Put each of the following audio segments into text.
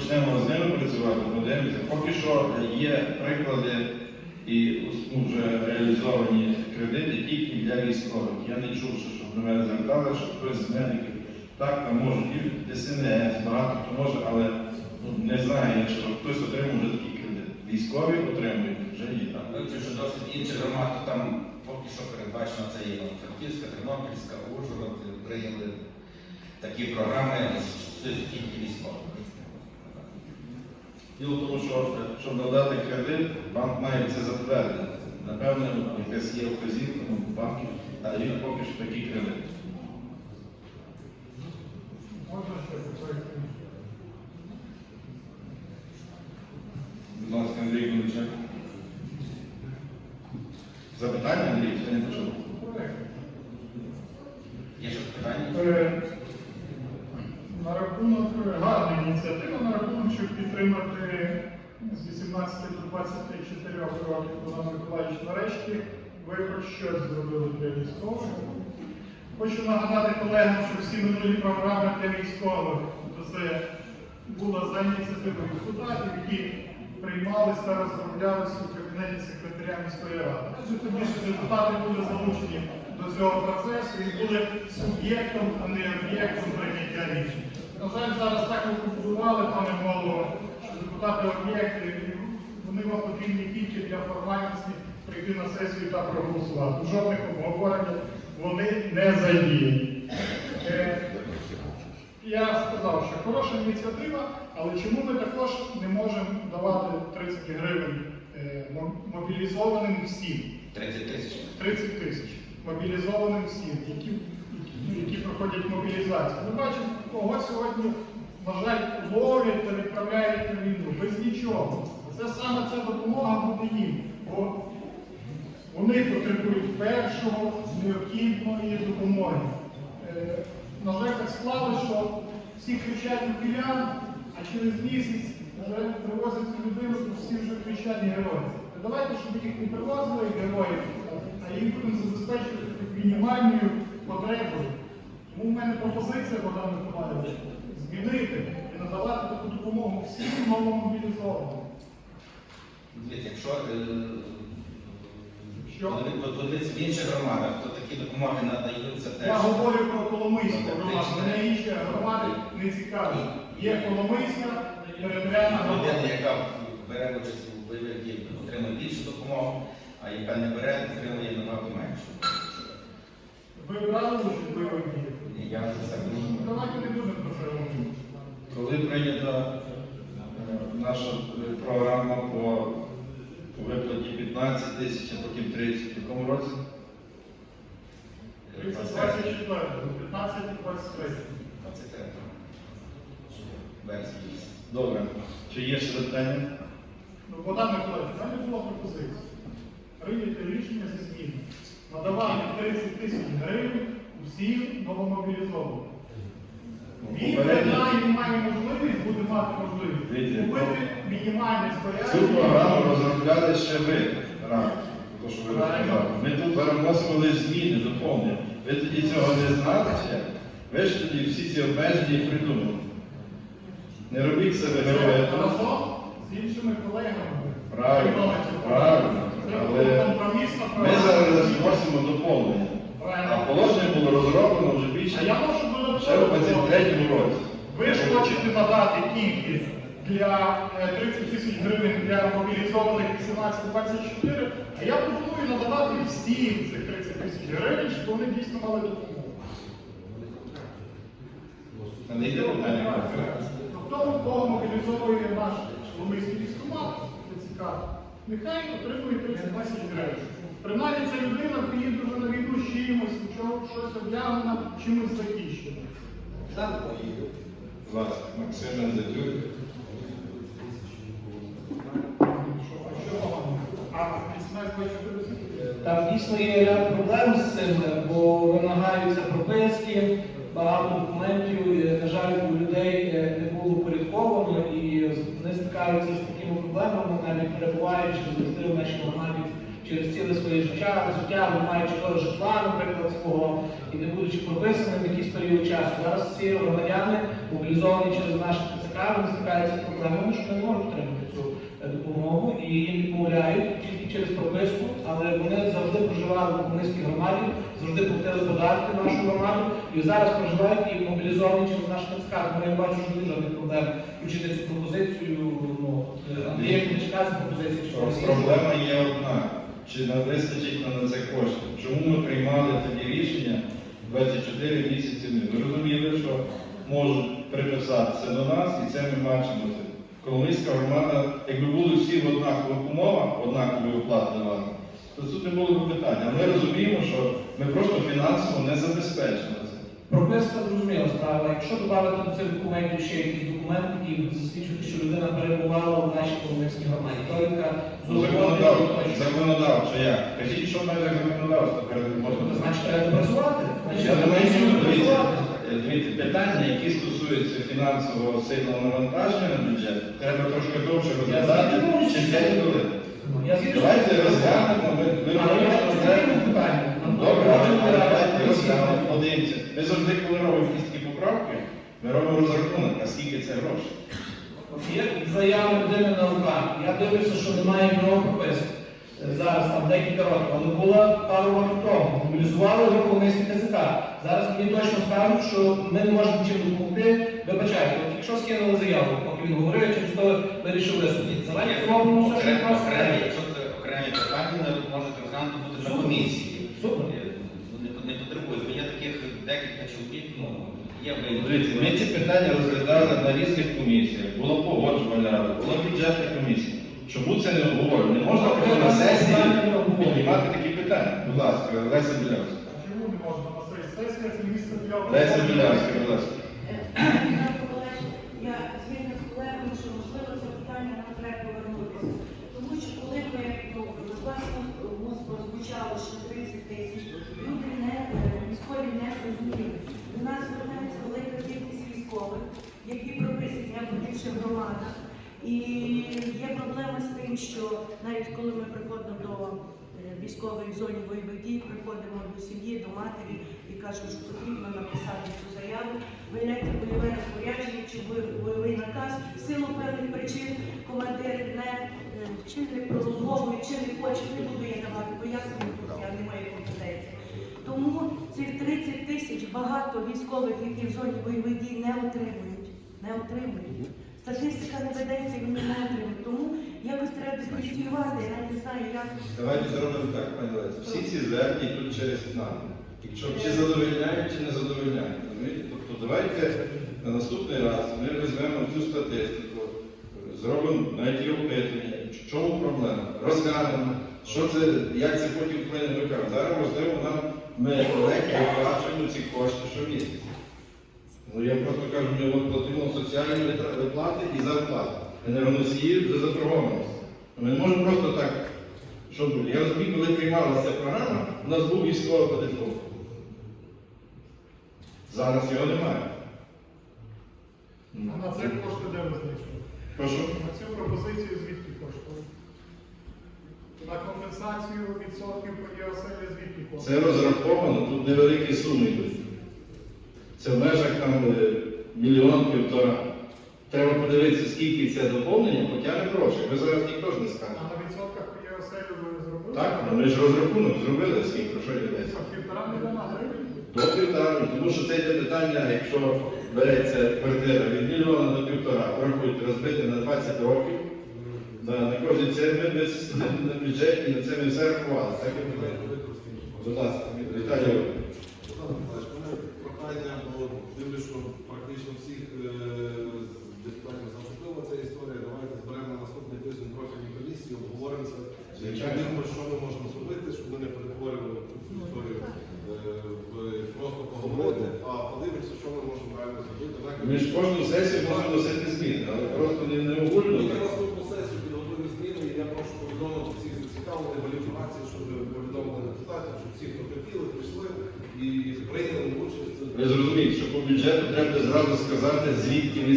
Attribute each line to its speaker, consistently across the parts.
Speaker 1: почнемо з ними працювати, подивимося. Поки що є приклади і ну, вже реалізовані кредити тільки для військових. Я не чув, що щоб до мене звертали, що хтось з медиків так там може, і ДСНС, багато хто може, але ну, не знаю, що хтось отримав вже такий кредит. Військові отримують, вже є там.
Speaker 2: Вивчив, що досить інші громади, там поки що передбачено це є Франківська, Тернопільська, Ужгород прийняли такі програми тільки військових.
Speaker 1: Діло в тому, що щоб надати кредит, банк має це затвердити. Напевно, якась є вказівка банків, дають поки що такі кредит.
Speaker 3: Можна ще поправити?
Speaker 1: Будь ласка, Андрій Гуличак. Запитання, Андрій, я не почув.
Speaker 2: Є щось питання?
Speaker 3: Е, На рахунок е, гарна ініціатива, на підтримати з 18 до 24 років Богдан Миколаївич нарешті, ви хоч щось зробили для військових. Хочу нагадати колегам, що всі минулі програми для військових це була за ініціативою депутатів, які приймалися та розроблялися у кабінеті секретаря міської ради. Тоді ж депутати були залучені до цього процесу і були суб'єктом, а не об'єктом прийняття рішень. На жаль, зараз так побудували, пане голово, що депутати об'єкти, вони вам потрібні тільки для формальності прийти на сесію та проголосувати. Жодних обговорень вони не задіяні. Е, я сказав, що хороша ініціатива, але чому ми також не можемо давати 30 гривень е, мобілізованим всім?
Speaker 2: 30 тисяч.
Speaker 3: 30 тисяч мобілізованим всім, які, які, проходять мобілізацію. Ми бачимо, кого сьогодні, на жаль, ловлять та відправляють на війну без нічого. Це саме ця допомога буде їм. Бо вони потребують першого необхідної допомоги. Е, На жаль, так склалося, що всі кричать у кілян, а через місяць вже привозять цю людину, то всі вже кричать герої. Давайте, щоб їх не привозили героїв, а їх будемо забезпечувати мінімальною потребою. Тому в мене пропозиція, Богдан Миколаївич, змінити і надавати таку допомогу всім новомобілізованим.
Speaker 2: Дивіться, якщо е, подивитися в інших громадах, то такі допомоги надаються теж.
Speaker 3: Я говорю про Коломийську громаду, мене інші громади не цікаві. Є Коломийська територіальна
Speaker 2: Людина, яка бере участь у бойових діях, отримує більшу допомогу, а яка не бере, отримує набагато меншу.
Speaker 3: Ви брали участь в бойових діях?
Speaker 2: Ні, Я за себе
Speaker 3: Ну, Давайте не будемо про це говорити.
Speaker 1: Коли прийнята е, наша е, програма по, виплаті 15 тисяч, а потім 30, в якому році?
Speaker 3: 24, 15 і 23.
Speaker 2: 23 вересня.
Speaker 1: Добре. Чи є ще запитання?
Speaker 3: Ну, Богдан Миколаївич, в мене була пропозиція. Прийняти рішення зі зміни. Надавати 30 тисяч гривень усім новомобілізованим.
Speaker 1: Ну,
Speaker 3: Він принаймні має можливість, буде мати можливість
Speaker 1: Дивіться,
Speaker 3: купити мінімальне
Speaker 1: Цю
Speaker 3: спорядження.
Speaker 1: програму розробляли ще ви рано. То, що ви розказали. Ми тут переносимо лише зміни, доповнення. Ви тоді цього не знали ще? Ви ж тоді всі ці обмеження і придумали. Не робіть себе героя.
Speaker 3: разом з іншими колегами.
Speaker 1: Правильно, правильно, але Ми зараз вносимо доповнення. А положення було розроблено вже більше
Speaker 3: А я можу
Speaker 1: ще в 23-му році.
Speaker 3: Ви ж хочете надати тільки для е, 30 тисяч гривень для мобілізованих 18-24, а я пропоную надавати всім цих 30 тисяч гривень, щоб вони дійсно мали допомогу.
Speaker 1: Не йде питання.
Speaker 3: Тобто, кого мобілізовує наш Коломийський військкомат, це цікаво, нехай отримує 30 тисяч гривень. Принаймні ця людина приїде вже на війну з чимось, чого- щось одягнена, чимось захищена.
Speaker 1: Максим.
Speaker 3: Що погано? А смерть хочете
Speaker 4: Там дійсно є ряд проблем з цим, бо вимагаються прописки, багато документів, е, на жаль, у людей е, не було порядковано і вони стикаються з такими проблемами, навіть перебуваючи завжди в нашій громаді через ціле своє життя, життя, не маючи того житла, наприклад, свого, і не будучи прописаним якийсь період часу. Зараз ці громадяни, мобілізовані через наш ТЦК, вони стикаються з проблемами, що не можуть отримати цю е, допомогу і їм відмовляють тільки через прописку, але вони завжди проживали в комуністській громаді, завжди платили податки нашу громаду і зараз проживають і мобілізовані через наш НЦК. Тому я бачу, що дуже проблем включити цю пропозицію. Ну, е, Андрія Куличка з пропозиції, що
Speaker 1: Про- Проблема є одна. Чи не вистачить на це коштів? Чому ми приймали тоді рішення 24 місяці? Ми розуміли, що можуть приписатися до нас, і це ми бачимо. Коломийська громада, якби були всі в однакових умовах, однакові оплати давали, то тут не було б питання. Ми розуміємо, що ми просто фінансово не забезпечимо це.
Speaker 4: Прописка зрозуміла справа. Якщо додати до цих документів ще якісь документи, які засвідчують, що людина перебувала в нашій коломийській громаді, довідка з
Speaker 1: Законодавчо, як? Кажіть, що має законодавство перед
Speaker 4: значить треба працювати.
Speaker 1: Я думаю, дивіться,
Speaker 4: працювати.
Speaker 1: дивіться, питання, які стосуються фінансового сильного навантаження на бюджет, треба трошки довше розглядати, чим 5 хвилин.
Speaker 4: Ну,
Speaker 1: Давайте розглянемо,
Speaker 4: це не питання. Нам
Speaker 1: Добре, давайте розглянемо, подивимося. Ми завжди, коли робимо якісь такі поправки, ми робимо розрахунок, а скільки це грошей.
Speaker 4: Є заява людини на руках. Я дивлюся, що немає нього прописки. Е, Зараз там декілька років, але була пару років тому. Мобілізували його коломийський ТЦК. Зараз мені точно скажуть, що ми не можемо чим допомогти. Вибачайте, от якщо скинули заяву, поки він говорив, через то вирішив висунути. Давайте зробимо все, що
Speaker 2: Окремі,
Speaker 4: нас
Speaker 2: якщо це окремі питання, ви можете розглянути бути на комісії.
Speaker 4: Супер.
Speaker 2: Е, потребують, бо є таких декілька чоловік, ну, є.
Speaker 1: Дивіться, ми ці питання розглядали на різних комісіях. Було погоджувальна рада, була бюджетна комісія. Чому це не обговорено? Не можна просто на сесії піднімати такі питання. Будь ласка, Леся Білявська.
Speaker 3: А чому не можна на сесії? Це місце для
Speaker 1: Леся Білявська, будь ласка.
Speaker 5: Я згідна з колегами, що можливо це питання нам треба повернутися. Тому що коли ми ну, власне звучало, що 30 не зрозуміли. До нас звертається велика кількість військових, які прописані як в громадах. І є проблема з тим, що навіть коли ми приходимо до е, військової зоні бойових дій, приходимо до сім'ї, до матері і кажемо, що потрібно написати цю заяву, виявляється бойове розпорядження чи бойовий наказ. Силу певних причин командири не е, чи не пролонговують, чи не хочуть, не буду я давати пояснення, я не маю компетенції. Тому цих 30 тисяч багато військових, які в зоні бойових дій не отримують. Не отримують. Статистика не ведеться, і вони не отримують. Тому якось треба диференціювати, я не знаю, як.
Speaker 1: Давайте зробимо так, пані Леся. Всі ці звернення йдуть через нас. Якщо чи задовольняють, чи не задовольняють. Тобто давайте на наступний раз ми візьмемо цю статистику, зробимо навіть опитування, в чому проблема, розглянемо, що це, як це потім вплине на руках. Зараз можливо нам ми легко виплачуємо ці кошти щомісяця. Ну я просто кажу, ми платимо соціальні виплати і зарплати. Енергоносії за заборгованість. Ми не можемо просто так, що буде. Я розумію, коли приймалася програма, у нас був військовий ПДФО. Зараз його немає.
Speaker 3: А на це кошти де ви знайшли?
Speaker 1: Прошу.
Speaker 3: На цю пропозицію звідки кошти? На компенсацію відсотків по ЄОСЕЛі звідки?
Speaker 1: Це розраховано, тут невеликі суми йдуть. Це в межах там е, мільйон півтора. Треба подивитися, скільки це доповнення потягне гроші. Ви зараз ніхто ж не
Speaker 3: А на відсотках по ЄОСЕЛі ви зробили?
Speaker 1: Так, ну ми ж розрахунок зробили, скільки що йдеться.
Speaker 3: А півтора мільйона гривень?
Speaker 1: До півтора, тому що це йде питання, якщо береться квартира від мільйона до півтора, порахуйте, розбити на 20 років, да, на кожен це ми, ми с- на, бюджеті, на це ми все рахували. Так і буде. Будь ласка, Віталій.
Speaker 6: Прохання, бо дивлюсь, що практично всіх е, депутатів зачепила ця історія. Давайте зберемо на наступний тиждень профільні комісії, обговоримо це.
Speaker 1: Звичайно.
Speaker 6: Що ми можемо зробити, щоб ми не перетворювали цю історію е, в просто поговорити, а подивимося, що ми можемо реально зробити.
Speaker 1: Ми ж кожну сесію можемо носити зміни, але просто не, не огульно.
Speaker 6: Ми на
Speaker 1: так.
Speaker 6: наступну сесію підготуємо зміни, і я прошу повідомити всіх зацікавлених голів фракції, щоб повідомили депутатів, щоб всі, хто хотіли, прийшли і прийняли участь.
Speaker 1: Ви зрозумієте, що по бюджету треба зразу сказати, звідки ми.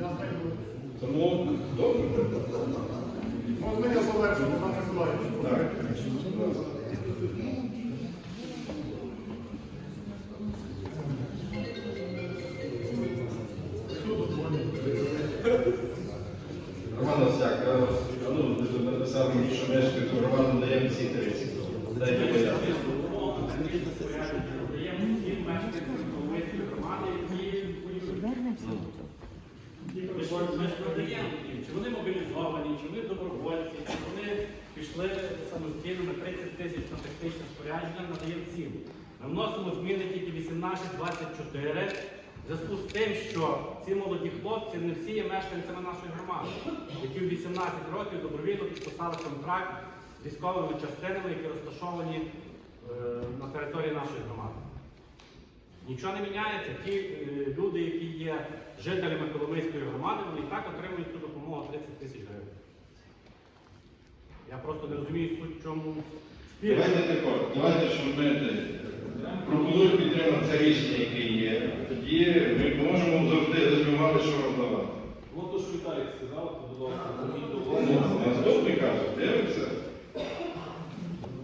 Speaker 3: Я знайду.
Speaker 1: Тому добре.
Speaker 3: Я завершу, Іван Миколаївич?
Speaker 1: Так. Роман Осяк, ну, ви написали мені, що мешкають громаду даємо всі 30. Дайте пояснити.
Speaker 7: Даємо всім мешканцям Коломийської громади, які ми ж продаємо чи вони мобілізовані, чи вони добровольці, чи вони пішли самостійно на 30 тисяч на технічне спорядження, надаємо всім. Ми вносимо зміни тільки 18-24, в зв'язку з тим, що ці молоді хлопці не всі є мешканцями нашої громади, які в 18 років добровільно підписали контракт з військовими частинами, які розташовані е, на території нашої громади. Нічого не міняється. Ті е, люди, які є жителями Коломийської громади, вони і так отримують цю допомогу 30 тисяч гривень. Я просто не розумію суть в чому спір.
Speaker 1: Давайте давайте, щоб ми пропоную підтримати це рішення, яке є. Тоді ми можемо завжди розвивати, що роздавати.
Speaker 6: Ну, то, що Віталік сказав, то, будь ласка,
Speaker 1: Наступний каже, дивимося.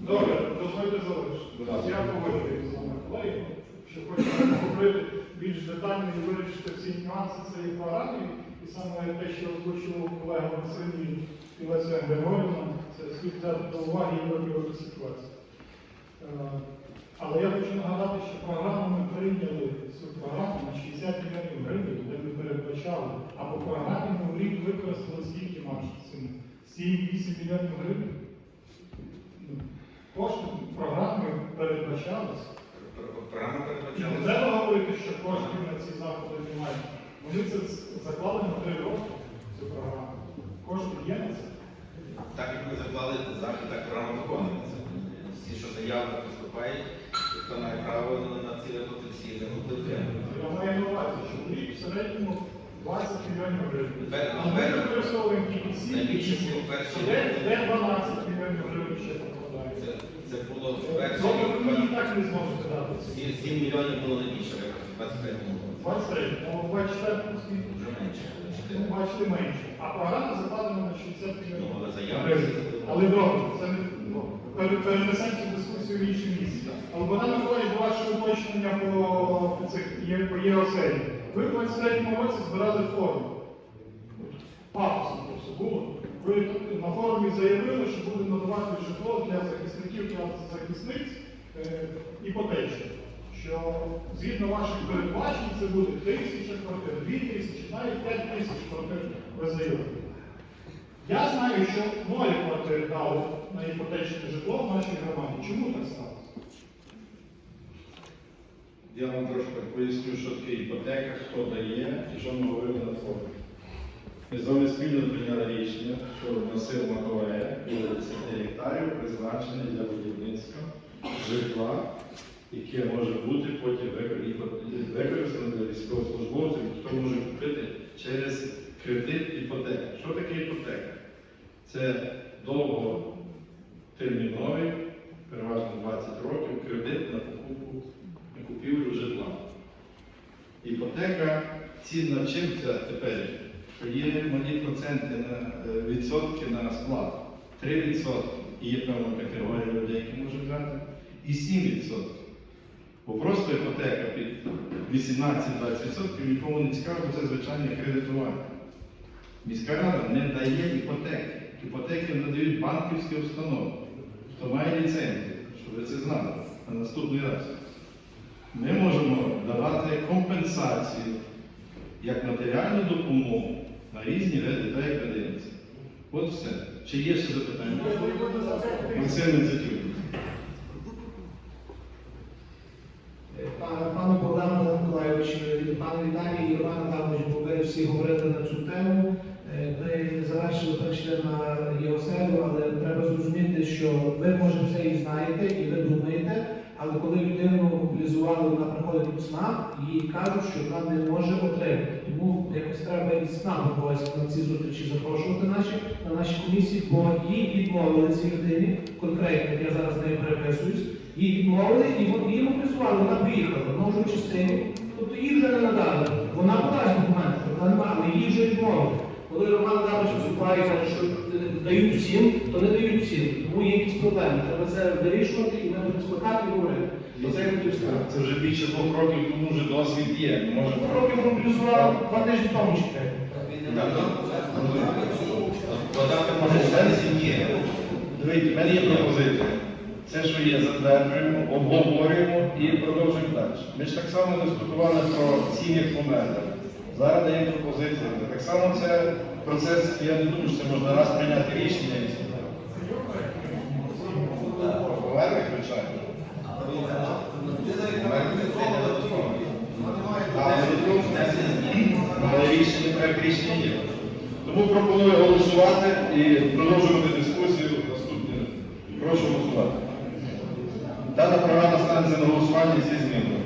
Speaker 3: Добре, дозвольте залишити. Я погоджуюсь з вами, колеги, що хочемо поговорити більш детально і вирішити всі нюанси цієї програми. І саме те, що озвучив колега Василій і Леся Григорівна, це слід взяти до уваги і виправити ситуацію. Але я хочу нагадати, що програму ми прийняли цю програму на 60 мільйонів гривень, де ми передбачали, а по програмі ми в рік використали скільки наших 7-8 мільйонів гривень. Ну, Кошти програми передбачалися.
Speaker 2: Програма
Speaker 3: І не
Speaker 2: передбачалася.
Speaker 3: треба говорити, що коштів на ці заходи немає. Вони це заклали на три роки цю програму. Кошти є на це.
Speaker 2: Так як ми заклали захід, так програма виконується. Всі, що заяви поступають, хто має право на ці виплати, всі
Speaker 3: Я маю на увазі, що в рік в середньому 20 мільйонів гривень. А ми використовуємо 7
Speaker 2: Найбільше всього перші.
Speaker 3: Де, де 12 мільйонів гривень ще покладається?
Speaker 2: Це, було в
Speaker 3: Добре, ви мені так не дати. ці
Speaker 2: 7, 7 мільйонів було найбільше, в 25-му році.
Speaker 3: 23, а в 24 скільки?
Speaker 2: Вже менше.
Speaker 3: Ну, бачите, менше. А програма закладена на 60 мільйонів.
Speaker 2: Ну, але заяви.
Speaker 3: Але добре, це не ну, пере- перенесемо цю дискусію в місце. Але Богдан Миколаївич, до вашого уточнення по цих по ЄОСЕЙ. Ви в 23-му році збирали форум. Пафосно просто було. Ви на форумі заявили, що буде надавати житло для захисників та захисниць е. Що згідно ваших передбачень це буде тисяча квартир, дві тисячі, навіть п'ять тисяч квартир ви заявили. Я знаю, що ноль квартир дали на іпотечне житло в нашій громаді. Чому так сталося?
Speaker 1: Я вам трошки поясню, що таке іпотека, хто дає і що ми говорили на форумі. Ми з вами спільно прийняли рішення, що масив Маковея буде 10 гектарів призначений для будівництва житла, яке може бути потім викор- іпо- для військовослужбовців, хто може купити через кредит іпотеки. Що таке іпотека? Це довготерміновий, переважно 20 років, кредит на покупку, купівлю житла. Іпотека цінна чим це тепер? Що є малі проценти на е, відсотки на сплату. 3% і є певна категорія людей, які можуть взяти, і 7%. Бо просто іпотека під 18-20% нікому не цікаво, бо це звичайне кредитування. Міська рада не дає іпотеки. Іпотеки надають банківські установи. Хто має ліцензію, щоб ви це знали на наступний раз. Ми можемо давати компенсацію як матеріальну допомогу на різні види та як видається. От все. Чи є ще запитання? Максим Ініціативний.
Speaker 4: Пане пане Богдану Миколаївич, пане Віталій і Роман Адамович, бо ви всі говорили на цю тему. Е, не завершили перейшли на ЄОСЕЛу, але треба зрозуміти, що ви може все і знаєте, і ви думаєте, але коли людину мобілізували, вона приходить від СНАП, їй кажуть, що вона не може отримати. Тому якось треба і СНАП когось на ці зустрічі запрошувати наші, на наші комісії, бо їй відмовили цій людині, конкретно, я зараз з нею переписуюсь, їй відмовили і її мобілізували, вона поїхала, вона вже в частині, тобто їй вже не надали. Вона подасть документи, вона немає, але їй вже відмовили. Коли Роман Адамович виступає і каже, що дають всім, то не дають всім. Тому є якісь проблеми. Треба це вирішувати і ми будемо і говорити. Оце я хотів сказати.
Speaker 1: Це вже більше двох років, тому вже досвід є. Ми можемо
Speaker 4: Років мобілізував два тижні тому ще.
Speaker 2: Подати може сенсі є.
Speaker 1: Дивіться, в мене є пропозиція. Це, що є, затверджуємо, обговорюємо і продовжуємо далі. Ми ж так само дискутували про сім'ях померлих. Зараз даємо пропозицію. Так само це процес, я не думаю, що це можна раз прийняти рішення. Звичайно. Ну, Але рішення, проект рішення є. Тому пропоную голосувати і продовжувати дискусію наступне. Прошу голосувати. Дана програма станеться на голосування зі змінами.